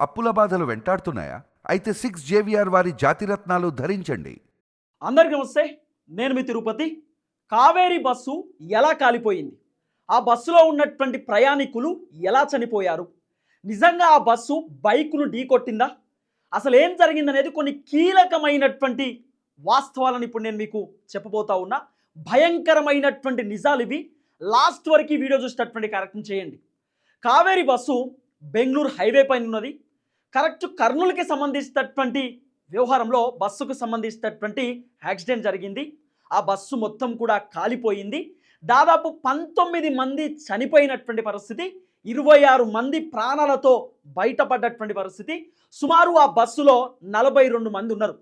అప్పుల బాధలు వెంటాడుతున్నాయా? అయితే సిక్స్ జేవిఆర్ వారి జాతిరత్నాలు ధరించండి. అందరికీ నమస్తే నేను మీ తిరుపతి. కావేరీ బస్సు ఎలా కాలిపోయింది? ఆ బస్సులో ఉన్నటువంటి ప్రయాణికులు ఎలా చనిపోయారు? నిజంగా ఆ బస్సు బైకును ఢీకొట్టిందా అసలు ఏం జరిగిందనేది కొన్ని కీలకమైనటువంటి వాస్తవాలను ఇప్పుడు నేను మీకు చెప్పబోతా ఉన్నా. భయంకరమైనటువంటి నిజాలు ఇవి. లాస్ట్ వరకు వీడియో చూసినటువంటి కార్యక్రమం చేయండి. కావేరీ బస్సు బెంగళూరు హైవే పైన ఉన్నది. కరెక్ట్ కర్నూలుకి సంబంధించినటువంటి వ్యవహారంలో బస్సుకు సంబంధించినటువంటి యాక్సిడెంట్ జరిగింది. ఆ బస్సు మొత్తం కూడా కాలిపోయింది. దాదాపు పంతొమ్మిది మంది చనిపోయినటువంటి పరిస్థితి ఇరవై ఆరు మంది ప్రాణాలతో బయటపడ్డటువంటి పరిస్థితి. సుమారు ఆ బస్సులో నలభై రెండు మంది ఉన్నారు.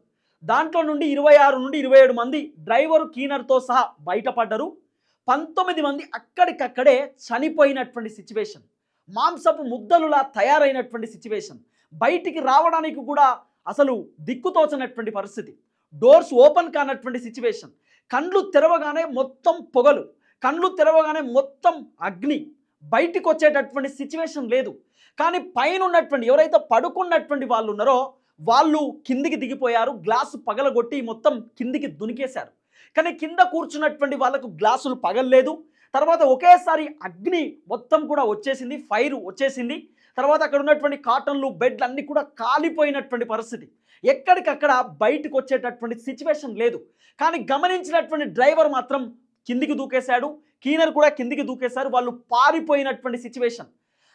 దాంట్లో నుండి ఇరవై ఆరు నుండి ఇరవై ఏడు మంది డ్రైవరు క్లీనర్తో సహా బయటపడ్డరు. పంతొమ్మిది మంది అక్కడికక్కడే చనిపోయినటువంటి సిచ్యువేషన్ మాంసపు ముద్దలులా తయారైనటువంటి సిచ్యువేషన్. బయటికి రావడానికి కూడా అసలు దిక్కుతోచనటువంటి పరిస్థితి. డోర్స్ ఓపెన్ కానటువంటి సిచ్యువేషన్ కండ్లు తెరవగానే మొత్తం పొగలు కండ్లు తెరవగానే మొత్తం అగ్ని బయటికి వచ్చేటటువంటి సిచ్యువేషన్ లేదు. కానీ పైన ఉన్నటువంటి ఎవరైతే పడుకున్నటువంటి వాళ్ళు ఉన్నారో వాళ్ళు కిందికి దిగిపోయారు గ్లాసు పగలగొట్టి మొత్తం కిందికి దునికేశారు. కానీ కింద కూర్చున్నటువంటి వాళ్ళకు గ్లాసులు పగలలేదు. తర్వాత ఒకేసారి అగ్ని మొత్తం కూడా వచ్చేసింది ఫైర్ వచ్చేసింది. తర్వాత అక్కడ ఉన్నటువంటి కాటన్లు బెడ్లు అన్నీ కూడా కాలిపోయినటువంటి పరిస్థితి. ఎక్కడికక్కడ బయటకు వచ్చేటటువంటి సిచ్యువేషన్ లేదు. కానీ గమనించినటువంటి డ్రైవర్ మాత్రం కిందికి దూకేశాడు. కీనర్ కూడా కిందికి దూకేశారు. వాళ్ళు పారిపోయినటువంటి సిచ్యువేషన్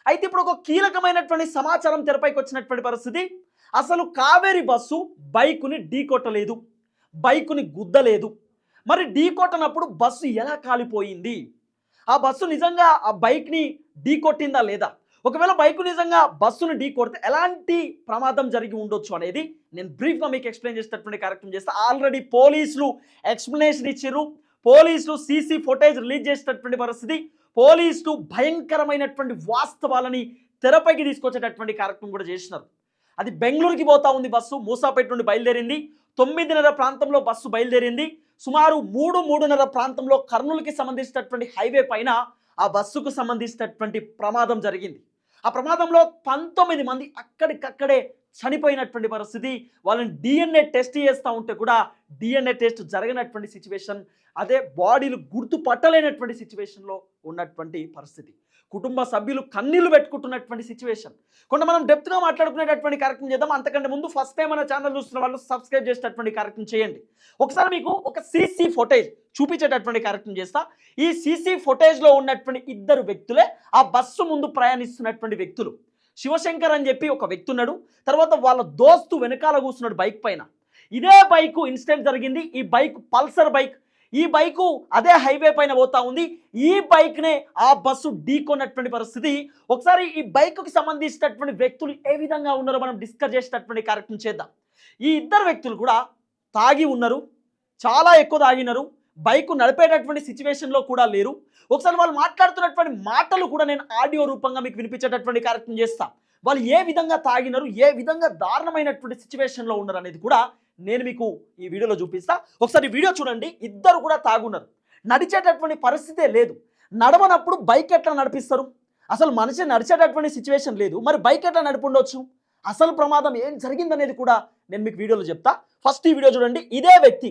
అయితే ఇప్పుడు ఒక కీలకమైనటువంటి సమాచారం తెరపైకి వచ్చినటువంటి పరిస్థితి. అసలు కావేరి బస్సు బైకుని ఢీకొట్టలేదు. బైకుని గుద్దలేదు. మరి ఢీకొట్టనప్పుడు బస్సు ఎలా కాలిపోయింది? ఆ బస్సు నిజంగా ఆ బైక్ని ఢీకొట్టిందా లేదా? ఒకవేళ బైకు నిజంగా బస్సును ఢీ కొడితే ఎలాంటి ప్రమాదం జరిగి ఉండొచ్చు అనేది నేను బ్రీఫ్గా మీకు ఎక్స్ప్లెయిన్ చేసేటటువంటి కార్యక్రమం చేస్తే. ఆల్రెడీ పోలీసులు ఎక్స్ప్లెనేషన్ ఇచ్చారు పోలీసులు సీసీ ఫుటేజ్ రిలీజ్ చేసేటటువంటి పరిస్థితి. పోలీసులు భయంకరమైనటువంటి వాస్తవాలని తెరపైకి తీసుకొచ్చేటటువంటి కార్యక్రమం కూడా చేసినారు. అది బెంగళూరుకి పోతా ఉంది బస్సు. మూసాపేట నుండి బయలుదేరింది. తొమ్మిదిన్నర ప్రాంతంలో బస్సు బయలుదేరింది. సుమారు మూడు మూడున్నర ప్రాంతంలో కర్నూలుకి సంబంధించినటువంటి హైవే పైన ఆ బస్సుకు సంబంధించినటువంటి ప్రమాదం జరిగింది. ఆ ప్రమాదంలో పంతొమ్మిది మంది అక్కడికక్కడే చనిపోయినటువంటి పరిస్థితి. వాళ్ళని డిఎన్ఏ టెస్ట్ చేస్తూ ఉంటే కూడా డిఎన్ఏ టెస్ట్ జరగనటువంటి సిచ్యువేషన్ అదే బాడీలు గుర్తుపట్టలేనటువంటి సిచ్యువేషన్లో ఉన్నటువంటి పరిస్థితి. కుటుంబ సభ్యులు కన్నీళ్ళు పెట్టుకుంటున్నటువంటి సిచ్యువేషన్ కొంత మనం డెప్త్గా మాట్లాడుకునేటటువంటి కార్యక్రమం చేద్దాం. అంతకంటే ముందు ఫస్ట్ టైం మన ఛానల్ చూస్తున్న వాళ్ళు సబ్స్క్రైబ్ చేసేటటువంటి కార్యక్రమం చేయండి. ఒకసారి మీకు ఒక సీసీ ఫుటేజ్ చూపించేటటువంటి కార్యక్రమం చేస్తా. ఈ సీసీ ఫుటేజ్లో ఉన్నటువంటి ఇద్దరు వ్యక్తులే ఆ బస్సు ముందు ప్రయాణిస్తున్నటువంటి వ్యక్తులు. శివశంకర్ అని చెప్పి ఒక వ్యక్తి ఉన్నాడు. తర్వాత వాళ్ళ దోస్తు వెనకాల కూర్చున్నాడు బైక్ పైన. ఇదే బైకు ఇన్సిడెంట్ జరిగింది. ఈ బైక్ పల్సర్ బైక్ ఈ బైకు అదే హైవే పైన పోతా ఉంది. ఈ బైక్నే ఆ బస్సు ఢీకొన్నటువంటి పరిస్థితి. ఒకసారి ఈ బైక్కి సంబంధించినటువంటి వ్యక్తులు ఏ విధంగా ఉన్నారో మనం డిస్కస్ చేసేటటువంటి కార్యక్రమం చేద్దాం. ఈ ఇద్దరు వ్యక్తులు కూడా తాగి ఉన్నారు. చాలా ఎక్కువ తాగినారు. బైక్ నడిపేటటువంటి సిచ్యువేషన్లో కూడా లేరు. ఒకసారి వాళ్ళు మాట్లాడుతున్నటువంటి మాటలు కూడా నేను ఆడియో రూపంగా మీకు వినిపించేటటువంటి కార్యక్రమం చేస్తాను వాళ్ళు ఏ విధంగా తాగినారు ఏ విధంగా దారుణమైనటువంటి సిచ్యువేషన్లో ఉన్నారు అనేది కూడా నేను మీకు ఈ వీడియోలో చూపిస్తా. ఒకసారి వీడియో చూడండి ఇద్దరు కూడా తాగున్నారు. నడిచేటటువంటి పరిస్థితే లేదు. నడవనప్పుడు బైక్ ఎట్లా నడిపిస్తారు? అసలు మనిషి నడిచేటటువంటి సిచ్యువేషన్ లేదు. మరి బైక్ ఎట్లా నడిపుండొచ్చు అసలు ప్రమాదం ఏం జరిగిందనేది కూడా నేను మీకు వీడియోలో చెప్తా. ఫస్ట్ ఈ వీడియో చూడండి ఇదే వ్యక్తి.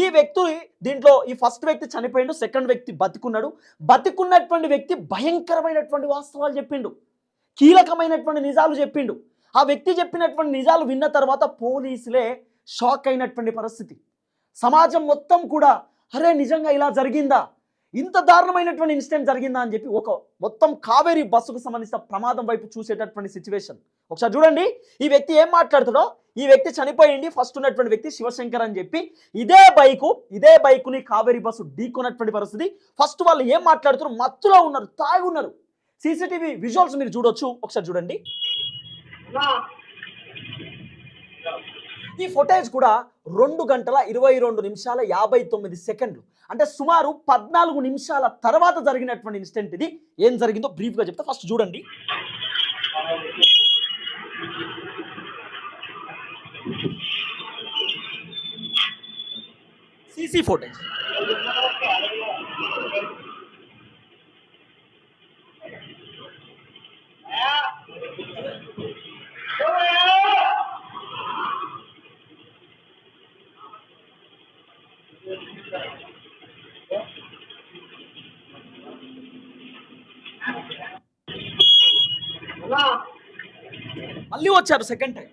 ఈ వ్యక్తి దీంట్లో ఈ ఫస్ట్ వ్యక్తి చనిపోయిండు సెకండ్ వ్యక్తి బతికున్నాడు. బతికున్నటువంటి వ్యక్తి భయంకరమైనటువంటి వాస్తవాలు చెప్పిండు. కీలకమైనటువంటి నిజాలు చెప్పిండు. ఆ వ్యక్తి చెప్పినటువంటి నిజాలు విన్న తర్వాత పోలీసులే షాక్ అయినటువంటి పరిస్థితి. సమాజం మొత్తం కూడా అరే నిజంగా ఇలా జరిగిందా? ఇంత దారుణమైనటువంటి ఇన్సిడెంట్ జరిగిందా అని చెప్పి ఒక మొత్తం కావేరీ బస్సుకు సంబంధించిన ప్రమాదం వైపు చూసేటటువంటి సిచ్యువేషన్. ఒకసారి చూడండి ఈ వ్యక్తి ఏం మాట్లాడుతాడో? ఈ వ్యక్తి చనిపోయింది ఫస్ట్ ఉన్నటువంటి వ్యక్తి శివశంకర్ అని చెప్పి ఇదే బైకు ఇదే బైకుని కావేరీ బస్సు ఢీకొన్నటువంటి పరిస్థితి. ఫస్ట్ వాళ్ళు ఏం మాట్లాడుతున్నారు మత్తులో ఉన్నారు తాగి ఉన్నారు సీసీటీవీ విజువల్స్ మీరు చూడొచ్చు. ఒకసారి చూడండి. ఈ ఫుటేజ్ కూడా రెండు గంటల ఇరవై రెండు నిమిషాల యాభై తొమ్మిది సెకండ్లు. అంటే సుమారు పద్నాలుగు నిమిషాల తర్వాత జరిగినటువంటి ఇన్సిడెంట్ ఇది. ఏం జరిగిందో బ్రీఫ్గా చెప్తే. ఫస్ట్ చూడండి. సీసీ ఫుటేజ్ మళ్ళీ వచ్చారు సెకండ్ టైం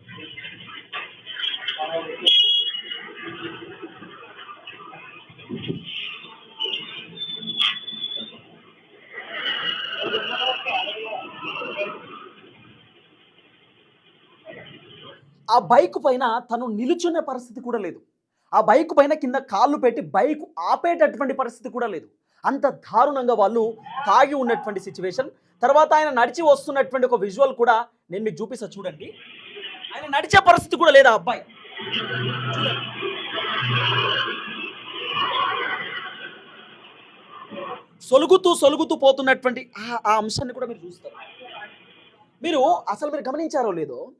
ఆ బైక్ పైన తను నిలుచునే పరిస్థితి కూడా లేదు. ఆ బైక్ పైన కింద కాళ్ళు పెట్టి బైక్ ఆపేటటువంటి పరిస్థితి కూడా లేదు. అంత దారుణంగా వాళ్ళు తాగి ఉన్నటువంటి సిచ్యువేషన్ తర్వాత ఆయన నడిచి వస్తున్నటువంటి ఒక విజువల్ కూడా నేను మీకు చూపిస్తా చూడండి. ఆయన నడిచే పరిస్థితి కూడా లేదా అబ్బాయి? సొలుగుతూ సొలుగుతూ పోతున్నటువంటి ఆ- ఆ అంశాన్ని కూడా మీరు చూస్తారు. మీరు అసలు మీరు గమనించారో లేదో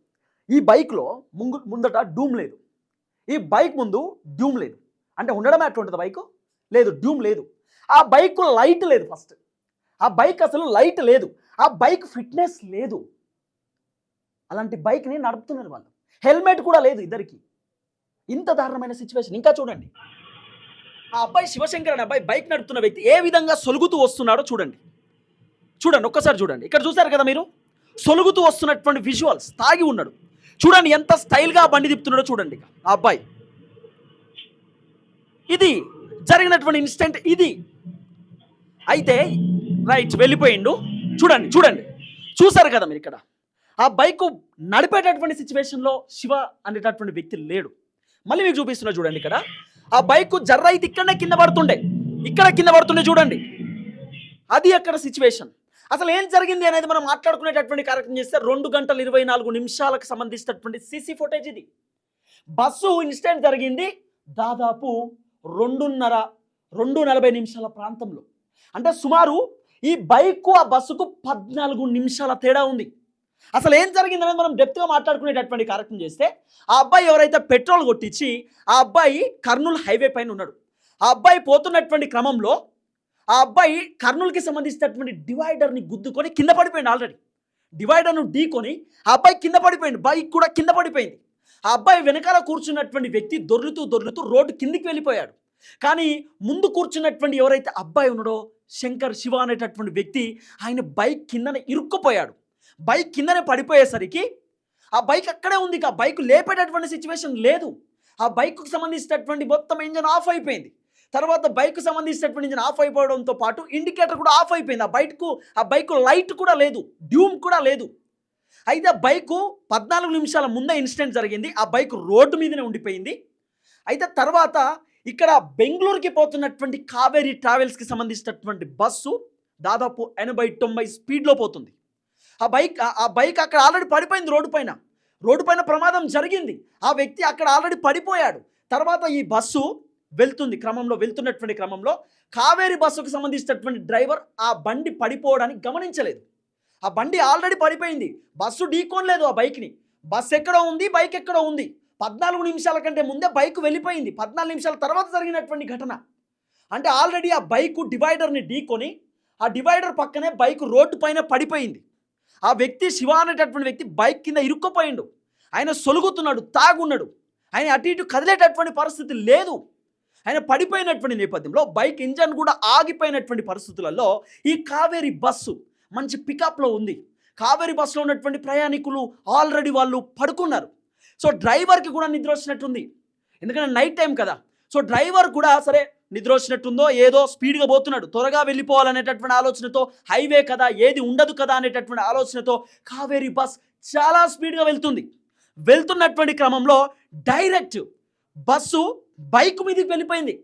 ఈ బైక్లో ముందు ముందట డూమ్ లేదు. ఈ బైక్ ముందు డ్యూమ్ లేదు. అంటే ఉండడమే అట్లుంటుంది బైక్ లేదు డ్యూమ్ లేదు. ఆ బైక్ లైట్ లేదు ఫస్ట్ ఆ బైక్ అసలు లైట్ లేదు. ఆ బైక్ ఫిట్నెస్ లేదు. అలాంటి బైక్ని నడుపుతున్నారు వాళ్ళు. హెల్మెట్ కూడా లేదు ఇద్దరికి. ఇంత దారుణమైన సిచ్యువేషన్ ఇంకా చూడండి. ఆ అబ్బాయి శివశంకర్ అనే అబ్బాయి బైక్ నడుపుతున్న వ్యక్తి ఏ విధంగా సొలుగుతూ వస్తున్నాడో చూడండి. చూడండి ఒక్కసారి చూడండి. ఇక్కడ చూసారు కదా మీరు? సొలుగుతూ వస్తున్నటువంటి విజువల్స్ తాగి ఉన్నాడు. చూడండి ఎంత స్టైల్గా బండి తిప్పుతున్నాడో చూడండి ఆ అబ్బాయి. ఇది జరిగినటువంటి ఇన్సిడెంట్ ఇది. అయితే రైట్ వెళ్ళిపోయిండు. చూడండి చూడండి. చూసారు కదా మీరు ఇక్కడ? ఆ బైక్ నడిపేటటువంటి సిచ్యువేషన్లో శివ అనేటటువంటి వ్యక్తి లేడు. మళ్ళీ మీకు చూపిస్తున్నా చూడండి ఇక్కడ. ఆ బైక్ జర్ర అయితే ఇక్కడనే కింద పడుతుండే. ఇక్కడ కింద పడుతుండే చూడండి. అది అక్కడ సిచ్యువేషన్ అసలు ఏం జరిగింది అనేది మనం మాట్లాడుకునేటటువంటి కార్యక్రమం చేస్తే రెండు గంటల ఇరవై నాలుగు నిమిషాలకు సంబంధించినటువంటి సీసీ ఫుటేజ్ ఇది. బస్సు ఇన్సిడెంట్ జరిగింది దాదాపు రెండున్నర రెండు నలభై నిమిషాల ప్రాంతంలో. అంటే సుమారు ఈ బైక్ ఆ బస్సుకు పద్నాలుగు నిమిషాల తేడా ఉంది. అసలు ఏం జరిగిందనేది మనం డెప్త్గా మాట్లాడుకునేటటువంటి కార్యక్రమం చేస్తే ఆ అబ్బాయి ఎవరైతే పెట్రోల్ కొట్టించి ఆ అబ్బాయి కర్నూలు హైవే పైన ఉన్నాడు. ఆ అబ్బాయి పోతున్నటువంటి క్రమంలో ఆ అబ్బాయి కర్నూలుకి సంబంధించినటువంటి డివైడర్ని గుద్దుకొని కింద పడిపోయింది ఆల్రెడీ డివైడర్ను ఢీకొని ఆ అబ్బాయి కింద పడిపోయింది బైక్ కూడా కింద పడిపోయింది. ఆ అబ్బాయి వెనకాల కూర్చున్నటువంటి వ్యక్తి దొర్లుతూ దొర్లుతూ రోడ్డు కిందికి వెళ్ళిపోయాడు. కానీ ముందు కూర్చున్నటువంటి ఎవరైతే అబ్బాయి ఉన్నాడో శంకర్ శివ అనేటటువంటి వ్యక్తి ఆయన బైక్ కిందనే ఇరుక్కుపోయాడు. బైక్ కిందనే పడిపోయేసరికి ఆ బైక్ అక్కడే ఉంది. ఆ బైక్ లేపేటటువంటి సిచ్యువేషన్ లేదు. ఆ బైక్కు సంబంధించినటువంటి మొత్తం ఇంజన్ ఆఫ్ అయిపోయింది. తర్వాత బైక్ సంబంధించినటువంటి ఇంజన్ ఆఫ్ అయిపోవడంతో పాటు ఇండికేటర్ కూడా ఆఫ్ అయిపోయింది. ఆ బైక్కు ఆ బైక్ లైట్ కూడా లేదు. డ్యూమ్ కూడా లేదు. అయితే ఆ బైకు పద్నాలుగు నిమిషాల ముందే ఇన్సిడెంట్ జరిగింది. ఆ బైక్ రోడ్డు మీదనే ఉండిపోయింది. అయితే తర్వాత ఇక్కడ బెంగళూరుకి పోతున్నటువంటి కావేరీ ట్రావెల్స్కి సంబంధించినటువంటి బస్సు దాదాపు ఎనభై తొంభై స్పీడ్లో పోతుంది. ఆ బైక్ ఆ- బైక్ అక్కడ ఆల్రెడీ పడిపోయింది రోడ్డు పైన. రోడ్డు పైన ప్రమాదం జరిగింది. ఆ వ్యక్తి అక్కడ ఆల్రెడీ పడిపోయాడు. తర్వాత ఈ బస్సు వెళ్తుంది క్రమంలో వెళ్తున్నటువంటి క్రమంలో. కావేరి బస్సుకు సంబంధించినటువంటి డ్రైవర్ ఆ బండి పడిపోవడానికి గమనించలేదు. ఆ బండి ఆల్రెడీ పడిపోయింది. బస్సు ఢీకోనలేదు ఆ బైక్ని. బస్సు ఎక్కడో ఉంది బైక్ ఎక్కడో ఉంది. పద్నాలుగు నిమిషాల కంటే ముందే బైక్ వెళ్ళిపోయింది. పద్నాలుగు నిమిషాల తర్వాత జరిగినటువంటి ఘటన. అంటే ఆల్రెడీ ఆ బైక్ డివైడర్ని ఢీకొని ఆ డివైడర్ పక్కనే బైక్ రోడ్డు పైన పడిపోయింది. ఆ వ్యక్తి శివ అనేటటువంటి వ్యక్తి బైక్ కింద ఇరుక్కుపోయిండు. ఆయన సొలుగుతున్నాడు తాగున్నాడు. ఆయన అటు ఇటు కదిలేటటువంటి పరిస్థితి లేదు. ఆయన పడిపోయినటువంటి నేపథ్యంలో బైక్ ఇంజన్ కూడా ఆగిపోయినటువంటి పరిస్థితులలో ఈ కావేరీ బస్సు మంచి పికప్లో ఉంది. కావేరీ బస్సులో ఉన్నటువంటి ప్రయాణికులు ఆల్రెడీ వాళ్ళు పడుకున్నారు. సో డ్రైవర్కి కూడా నిద్ర వచ్చినట్టుంది. ఎందుకంటే నైట్ టైం కదా. సో డ్రైవర్ కూడా సరే నిద్ర వచ్చినట్టుందో ఏదో స్పీడ్గా పోతున్నాడు. త్వరగా వెళ్ళిపోవాలనేటటువంటి ఆలోచనతో హైవే కదా ఏది ఉండదు కదా అనేటటువంటి ఆలోచనతో కావేరీ బస్ చాలా స్పీడ్గా వెళ్తుంది. వెళ్తున్నటువంటి క్రమంలో డైరెక్ట్ బస్సు బైక్ మీదకి వెళ్ళిపోయింది.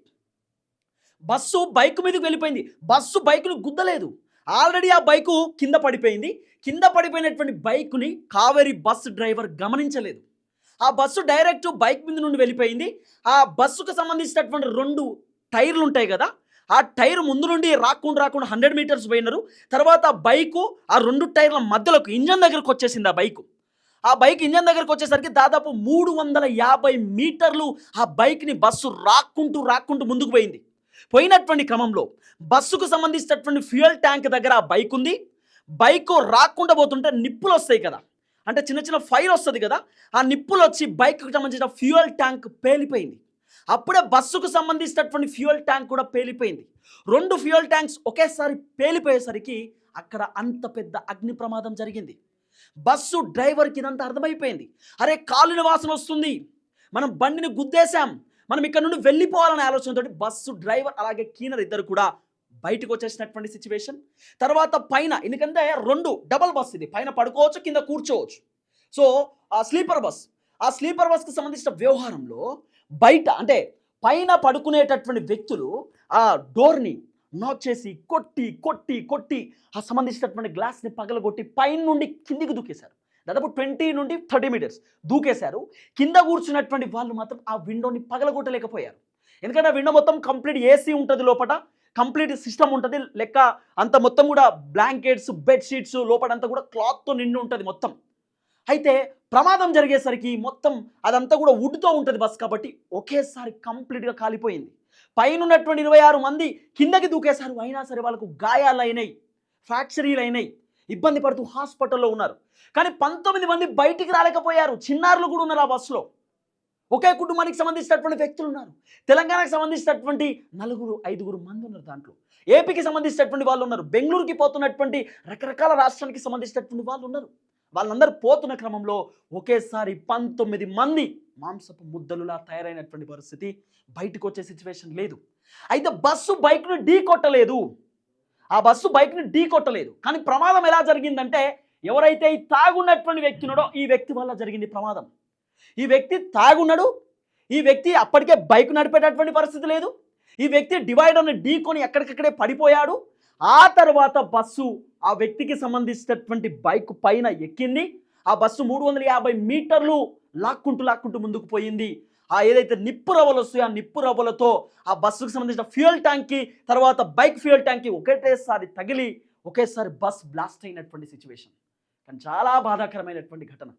బస్సు బైక్ మీదకి వెళ్ళిపోయింది. బస్సు బైక్ను గుద్దలేదు. ఆల్రెడీ ఆ బైకు కింద పడిపోయింది. కింద పడిపోయినటువంటి బైక్ని కావేరీ బస్సు డ్రైవర్ గమనించలేదు. ఆ బస్సు డైరెక్ట్ బైక్ మీద నుండి వెళ్ళిపోయింది. ఆ బస్సుకు సంబంధించినటువంటి రెండు టైర్లు ఉంటాయి కదా ఆ టైర్ ముందు నుండి రాకుండా రాకుండా హండ్రెడ్ మీటర్స్ పోయినారు. తర్వాత బైకు ఆ రెండు టైర్ల మధ్యలోకి ఇంజన్ దగ్గరకు వచ్చేసింది ఆ బైకు. ఆ బైక్ ఇంజన్ దగ్గరకు వచ్చేసరికి దాదాపు మూడు వందల యాభై మీటర్లు ఆ బైక్ని బస్సు రాక్కుంటూ రాక్కుంటూ ముందుకు పోయింది. పోయినటువంటి క్రమంలో బస్సుకు సంబంధించినటువంటి ఫ్యూయల్ ట్యాంక్ దగ్గర ఆ బైక్ ఉంది. బైక్ రాకుండా పోతుంటే నిప్పులు వస్తాయి కదా. అంటే చిన్న చిన్న ఫైర్ వస్తుంది కదా ఆ నిప్పులు వచ్చి బైక్కి సంబంధించిన ఫ్యూయల్ ట్యాంక్ పేలిపోయింది. అప్పుడే బస్సుకు సంబంధించినటువంటి ఫ్యూయల్ ట్యాంక్ కూడా పేలిపోయింది. రెండు ఫ్యూయల్ ట్యాంక్స్ ఒకేసారి పేలిపోయేసరికి అక్కడ అంత పెద్ద అగ్ని ప్రమాదం జరిగింది. బస్సు డ్రైవర్కి ఇదంతా అర్థమైపోయింది. అరే కాలిన వాసన వస్తుంది. మనం బండిని గుద్దేశాం. మనం ఇక్కడ నుండి వెళ్ళిపోవాలనే ఆలోచనతోటి బస్సు డ్రైవర్ అలాగే క్లీనర్ ఇద్దరు కూడా బయటకు వచ్చేసినటువంటి సిచ్యువేషన్ తర్వాత పైన ఎందుకంటే రెండు డబల్ బస్ ఇది. పైన పడుకోవచ్చు కింద కూర్చోవచ్చు. సో ఆ స్లీపర్ బస్ ఆ స్లీపర్ బస్కి సంబంధించిన వ్యవహారంలో బయట అంటే పైన పడుకునేటటువంటి వ్యక్తులు ఆ డోర్ని నాక్ చేసి కొట్టి కొట్టి కొట్టి ఆ సంబంధించినటువంటి గ్లాస్ని పగలగొట్టి పైన నుండి కిందికి దూకేశారు. దాదాపు ట్వంటీ నుండి థర్టీ మీటర్స్ దూకేశారు. కింద కూర్చున్నటువంటి వాళ్ళు మాత్రం ఆ విండోని పగలగొట్టలేకపోయారు. ఎందుకంటే ఆ విండో మొత్తం కంప్లీట్ ఏసీ ఉంటుంది లోపల కంప్లీట్ సిస్టమ్ ఉంటుంది. లెక్క అంత మొత్తం కూడా బ్లాంకెట్స్ బెడ్షీట్స్ లోపలంతా కూడా క్లాత్తో నిండి ఉంటుంది మొత్తం. అయితే ప్రమాదం జరిగేసరికి మొత్తం అదంతా కూడా వుడ్తో ఉంటుంది బస్ కాబట్టి ఒకేసారి కంప్లీట్గా కాలిపోయింది. పైన ఉన్నటువంటి ఇరవై ఆరు మంది కిందకి దూకేశారు. అయినా సరే వాళ్ళకు గాయాలు అయినాయి ఫ్రాక్చరీలు అయినాయి ఇబ్బంది పడుతూ హాస్పిటల్లో ఉన్నారు. కానీ పంతొమ్మిది మంది బయటికి రాలేకపోయారు. చిన్నారులు కూడా ఉన్నారు ఆ బస్సులో. ఒకే కుటుంబానికి సంబంధించినటువంటి వ్యక్తులు ఉన్నారు. తెలంగాణకు సంబంధించినటువంటి నలుగురు ఐదుగురు మంది ఉన్నారు దాంట్లో. ఏపీకి సంబంధించినటువంటి వాళ్ళు ఉన్నారు. బెంగళూరుకి పోతున్నటువంటి రకరకాల రాష్ట్రానికి సంబంధించినటువంటి వాళ్ళు ఉన్నారు. వాళ్ళందరూ పోతున్న క్రమంలో ఒకేసారి పంతొమ్మిది మంది మాంసపు ముద్దలులా తయారైనటువంటి పరిస్థితి బయటకు వచ్చే సిచ్యువేషన్ లేదు. అయితే బస్సు బైక్ను ఢీ కొట్టలేదు. ఆ బస్సు బైక్ని ఢీ కొట్టలేదు. కానీ ప్రమాదం ఎలా జరిగిందంటే ఎవరైతే తాగున్నటువంటి వ్యక్తి ఉన్నాడో ఈ వ్యక్తి వల్ల జరిగింది ప్రమాదం. ఈ వ్యక్తి తాగున్నాడు. ఈ వ్యక్తి అప్పటికే బైక్ నడిపేటటువంటి పరిస్థితి లేదు. ఈ వ్యక్తి డివైడర్ని ఢీకొని ఎక్కడికక్కడే పడిపోయాడు. ఆ తర్వాత బస్సు ఆ వ్యక్తికి సంబంధించినటువంటి బైక్ పైన ఎక్కింది. ఆ బస్సు మూడు వందల యాభై మీటర్లు లాక్కుంటూ లాక్కుంటూ ముందుకు పోయింది. ఆ ఏదైతే నిప్పు రవ్వలు వస్తాయో ఆ నిప్పు రవ్వలతో ఆ బస్సుకు సంబంధించిన ఫ్యూయల్ ట్యాంక్కి తర్వాత బైక్ ఫ్యూయల్ ట్యాంక్కి ఒకటేసారి తగిలి ఒకేసారి బస్ బ్లాస్ట్ అయినటువంటి సిచ్యువేషన్. కానీ చాలా బాధాకరమైనటువంటి ఘటన.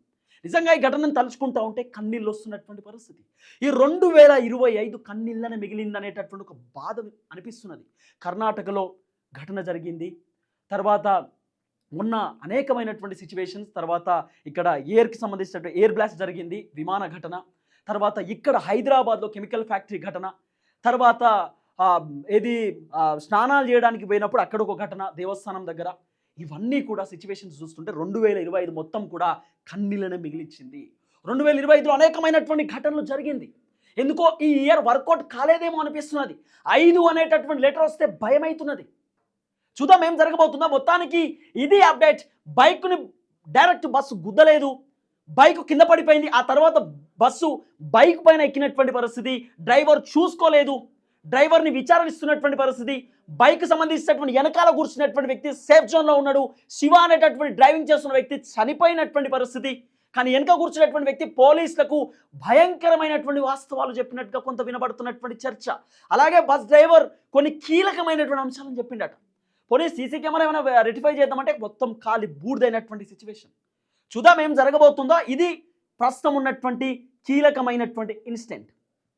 నిజంగా ఈ ఘటనను తలుచుకుంటా ఉంటే కన్నీళ్ళు వస్తున్నటువంటి పరిస్థితి. ఈ రెండు వేల ఇరవై ఐదు కన్నీళ్ళనే మిగిలిందనేటటువంటి ఒక బాధ అనిపిస్తున్నది. కర్ణాటకలో ఘటన జరిగింది. తర్వాత ఉన్న అనేకమైనటువంటి సిచ్యువేషన్స్ తర్వాత ఇక్కడ ఎయిర్కి సంబంధించినటువంటి ఎయిర్ బ్లాస్ట్ జరిగింది విమాన ఘటన. తర్వాత ఇక్కడ హైదరాబాద్లో కెమికల్ ఫ్యాక్టరీ ఘటన. తర్వాత ఏది స్నానాలు చేయడానికి పోయినప్పుడు అక్కడ ఒక ఘటన దేవస్థానం దగ్గర. ఇవన్నీ కూడా సిచ్యువేషన్స్ చూస్తుంటే రెండు వేల ఇరవై ఐదు మొత్తం కూడా కన్నీళ్ళనే మిగిలిచ్చింది. రెండు వేల ఇరవై ఐదులో అనేకమైనటువంటి ఘటనలు జరిగింది. ఎందుకో ఈ ఇయర్ వర్కౌట్ కాలేదేమో అనిపిస్తున్నది. ఐదు అనేటటువంటి లెటర్ వస్తే భయమవుతున్నది చూద్దాం ఏం జరగబోతుందో. మొత్తానికి ఇది అప్డేట్ బైక్ని డైరెక్ట్ బస్సు గుద్దలేదు. బైక్ కింద పడిపోయింది. ఆ తర్వాత బస్సు బైక్ పైన ఎక్కినటువంటి పరిస్థితి. డ్రైవర్ చూసుకోలేదు. డ్రైవర్ని విచారణిస్తున్నటువంటి పరిస్థితి. బైక్ సంబంధించినటువంటి వెనకాల కూర్చున్నటువంటి వ్యక్తి సేఫ్ జోన్లో ఉన్నాడు. శివ అనేటటువంటి డ్రైవింగ్ చేస్తున్న వ్యక్తి చనిపోయినటువంటి పరిస్థితి. కానీ వెనక కూర్చున్నటువంటి వ్యక్తి పోలీసులకు భయంకరమైనటువంటి వాస్తవాలు చెప్పినట్టుగా కొంత వినబడుతున్నటువంటి చర్చ. అలాగే బస్ డ్రైవర్ కొన్ని కీలకమైనటువంటి అంశాలను చెప్పిండట. పోనీ సీసీ కెమెరా ఏమైనా రెటిఫై చేద్దామంటే మొత్తం ఖాళీ బూడిదైనటువంటి సిచ్యువేషన్ చూద్దాం ఏం జరగబోతుందో. ఇది ప్రస్తుతం ఉన్నటువంటి కీలకమైనటువంటి ఇన్సిడెంట్.